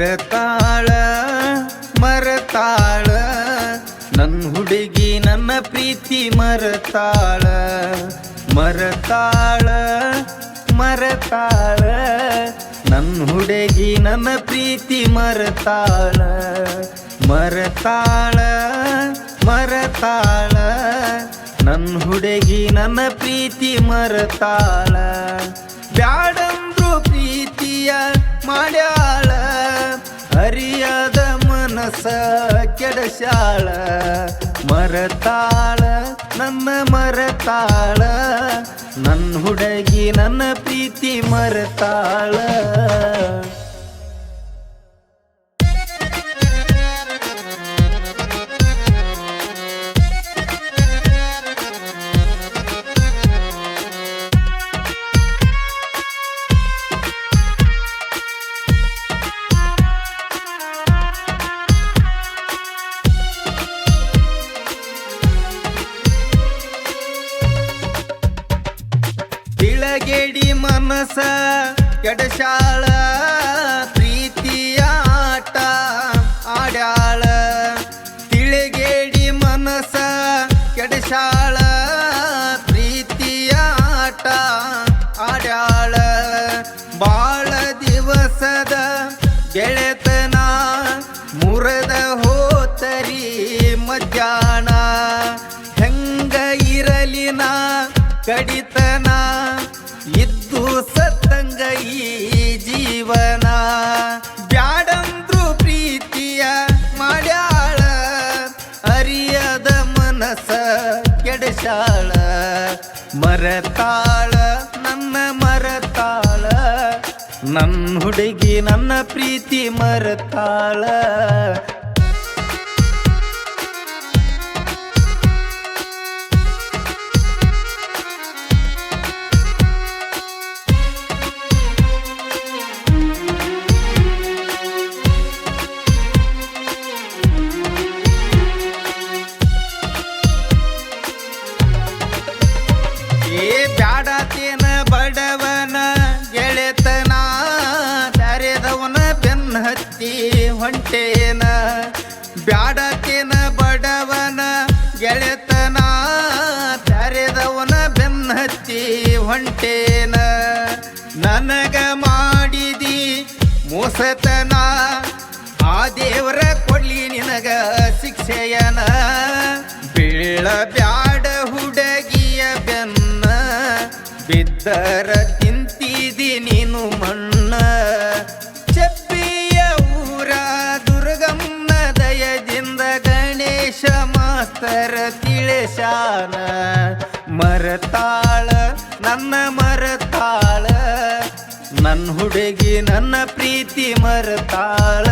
ಮರತಾಳ ಮರತಾಳ. ನನ್ನ ಹುಡುಗಿ ನನ್ನ ಪ್ರೀತಿ ಮರತಾಳ ಮರತಾಳ ಮರತಾಳ. ನನ್ನ ಹುಡುಗಿ ನನ್ನ ಪ್ರೀತಿ ಮರತಾಳ ಮರತಾಳ ಮರತಾಳ. ನನ್ನ ಹುಡುಗಿ ನನ್ನ ಪ್ರೀತಿ ಮರತಾಳ. ಬ್ಯಾಡಂದ್ರು ಪ್ರೀತಿಯ ಮಾಡ್ಯಾಳ. ಮನಸ್ಸ ಕೆಡಶಾಳ ಮರತಾಳ ನನ್ನ ಮರತಾಳ ನನ್ನ ಹುಡುಗಿ ನನ್ನ ಪ್ರೀತಿ ಮರತಾಳ. ತಿಳಗೆಡಿ ಮನಸ ಕೆಡಶಾಳ ಪ್ರೀತಿಯ ಆಟ ಆಡ್ಯಾಳ. ತಿಳಿಗೇಡಿ ಮನಸ ಕೆಡಶಾಳ ಪ್ರೀತಿಯ ಆಟ ಆಡ್ಯಾಳ. ಬಾಳ ದಿವಸದ ಗೆಳೆತನ, ಮುರದ ಹೋತರಿ ಮಧ್ಯಾಹ್ನ. ಹೆಂಗ ಇರಲಿನ ಕಡಿತನ ಇದ್ದು ಸತ್ತಂಗ ಈ ಜೀವನ. ಬ್ಯಾಡಂದ್ರು ಪ್ರೀತಿಯ ಮಾಡ್ಯಾಳ. ಅರಿಯದ ಮನಸ ಕೆಡಸಾಳ. ಮರತಾಳ, ನನ್ನ ಮರತಾಳ. ನನ್ನ ಹುಡುಗಿ ನನ್ನ ಪ್ರೀತಿ ಮರತಾಳ. ಏ ಬ್ಯಾಡತೇನ ಬಡವನ ಗೆಳೆತನ ತರೆದವನ ಬೆನ್ನ ಹತ್ತಿ ಹೊಂಟೇನ. ಬ್ಯಾಡತೇನ ಬಡವನ ಗೆಳೆತನ ತರೆದವನ ಬೆನ್ನ ಹತ್ತಿ ಹೊಂಟೇನ. ನನಗ ಮಾಡಿದಿ ಮೋಸತನ, ಆ ದೇವರ ಕೊಡ್ಲಿ ನಿನಗ ಶಿಕ್ಷೆಯನ. ಬೀಳ ಬಿದ್ದರ ತಿಂತಿದಿ ನೀನು ಮಣ್ಣ. ಚಪ್ಪಿಯ ಊರ ದುರ್ಗಮ್ಮ ದಯದಿಂದ ಗಣೇಶ ಮಾಸ್ತರ ತಿಳಿಸಾನ ಮರತಾಳ, ನನ್ನ ಮರತಾಳ. ನನ್ನ ಹುಡುಗಿ ನನ್ನ ಪ್ರೀತಿ ಮರತಾಳ.